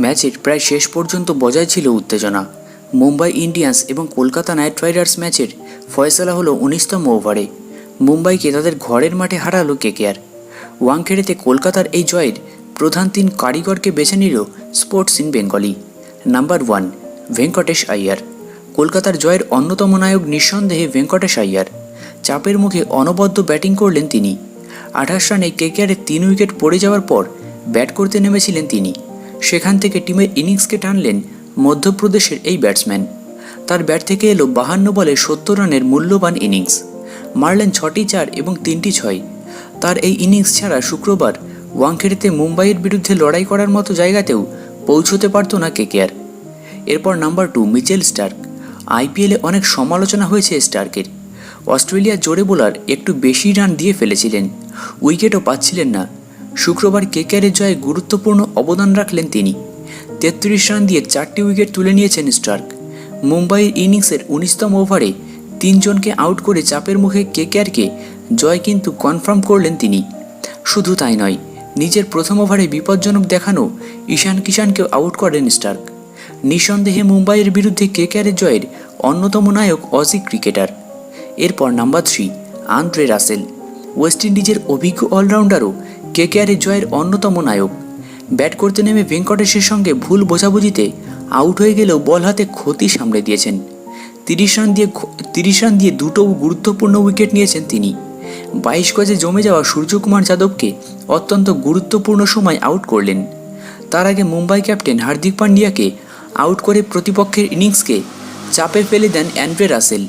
ম্যাচের প্রায় শেষ পর্যন্ত বজায় ছিল উত্তেজনা। মুম্বাই ইন্ডিয়ান্স এবং কলকাতা নাইট রাইডার্স ম্যাচের ফয়সলা হলো উনিশতম ওভারে। মুম্বাইকে তাদের ঘরের মাঠে হারালো কেকেআর ওয়াংখেড়েতে কলকাতার এই জয়ের প্রধান তিন কারিগরকে বেছে নিল sports in Bengali. Number one, Venkatesh Iyer. কলকাতার জয়ের অন্যতম নায়ক নিঃসন্দেহে ভেঙ্কটেশ আইয়ার। চাপের মুখে অনবদ্য ব্যাটিং করলেন তিনি। আঠাশ রানে কেকেআরের তিন উইকেট পড়ে যাওয়ার পর ব্যাট করতে নেমেছিলেন তিনি। সেখান থেকে টিমের ইনিংসকে টানলেন মধ্যপ্রদেশের এই ব্যাটসম্যান। তার ব্যাট থেকে এলো বাহান্ন বলে সত্তর রানের মূল্যবান ইনিংস। মারলেন ছটি চার এবং তিনটি ছয়। তার এই ইনিংস ছাড়া শুক্রবার ওয়াংখেড়েতে মুম্বাইয়ের বিরুদ্ধে লড়াই করার মতো জায়গাতেও পৌঁছতে পারত না কেকেআর। এরপর নাম্বার টু, মিচেল স্টার্ক। আইপিএলে অনেক সমালোচনা হয়েছে স্টার্কের। অস্ট্রেলিয়ার জোরে বোলার একটু বেশি রান দিয়ে ফেলেছিলেন। উইকেটও পাচ্ছিলেন না। শুক্রবার কেকেআরের জয়ে গুরুত্বপূর্ণ অবদান রাখলেন তিনি। তেত্রিশ রান দিয়ে চারটি উইকেট তুলে নিয়েছেন স্টার্ক। মুম্বাইয়ের ইনিংসের উনিশতম ওভারে তিনজনকে আউট করে চাপের মুখে কেকেআরকে জয় কিন্তু কনফার্ম করলেন তিনি। শুধু তাই নয়, নিজের প্রথম ওভারে বিপজ্জনক দেখানো ঈশান কিষানকেও আউট করেন স্টার্ক। নিঃসন্দেহে মুম্বাইয়ের বিরুদ্ধে কেকেআরের জয়ের অন্যতম নায়ক অজি ক্রিকেটার। এরপর number three, Andre Russell. West ইন্ডিজের অভিজ্ঞ অলরাউন্ডারও কেকেআরের জয়ের অন্যতম নায়ক। ব্যাট করতে নেমে ভেঙ্কটেশের সঙ্গে ভুল বোঝাবুঝিতে আউট হয়ে গেলেও বল হাতে ক্ষতি সামলে দিয়েছেন। তিরিশ রান দিয়ে তিরিশ রান দিয়ে দুটো গুরুত্বপূর্ণ উইকেট নিয়েছেন তিনি। বাইশ গজে জমে যাওয়া সূর্যকুমার যাদবকে অত্যন্ত গুরুত্বপূর্ণ সময় আউট করলেন। তার আগে মুম্বাই ক্যাপ্টেন হার্দিক পান্ডিয়াকে আউট করে প্রতিপক্ষের ইনিংসকে চাপে ফেলে দেন অ্যান্ড্রে রাসেল।